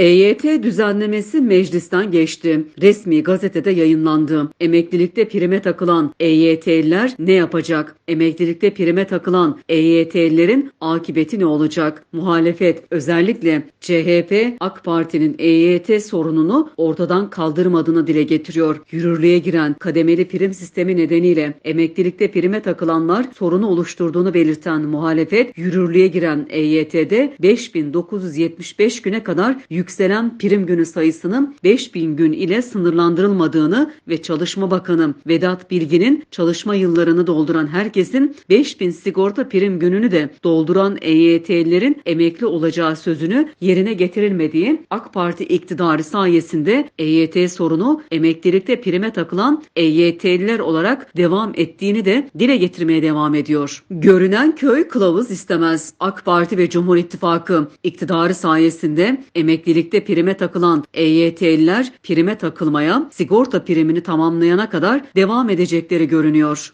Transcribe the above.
EYT düzenlemesi meclisten geçti. Resmi gazetede yayınlandı. Emeklilikte prime takılan EYT'liler ne yapacak? Emeklilikte prime takılan EYT'lilerin akıbeti ne olacak? Muhalefet özellikle CHP AK Parti'nin EYT sorununu ortadan kaldırmadığını dile getiriyor. Yürürlüğe giren kademeli prim sistemi nedeniyle emeklilikte prime takılanlar sorunu oluşturduğunu belirten muhalefet yürürlüğe giren EYT'de 5975 güne kadar yükselen prim günü sayısının 5000 gün ile sınırlandırılmadığını ve Çalışma Bakanı Vedat Bilgin'in çalışma yıllarını dolduran herkesin 5000 sigorta prim gününü de dolduran EYT'lilerin emekli olacağı sözünü yerine getirilmediği AK Parti iktidarı sayesinde EYT sorunu emeklilikte prime takılan EYT'liler olarak devam ettiğini de dile getirmeye devam ediyor. Görünen köy kılavuz istemez. AK Parti ve Cumhur İttifakı iktidarı sayesinde emeklilikte prime takılan EYT'liler prime takılmaya sigorta primini tamamlayana kadar devam edecekleri görünüyor.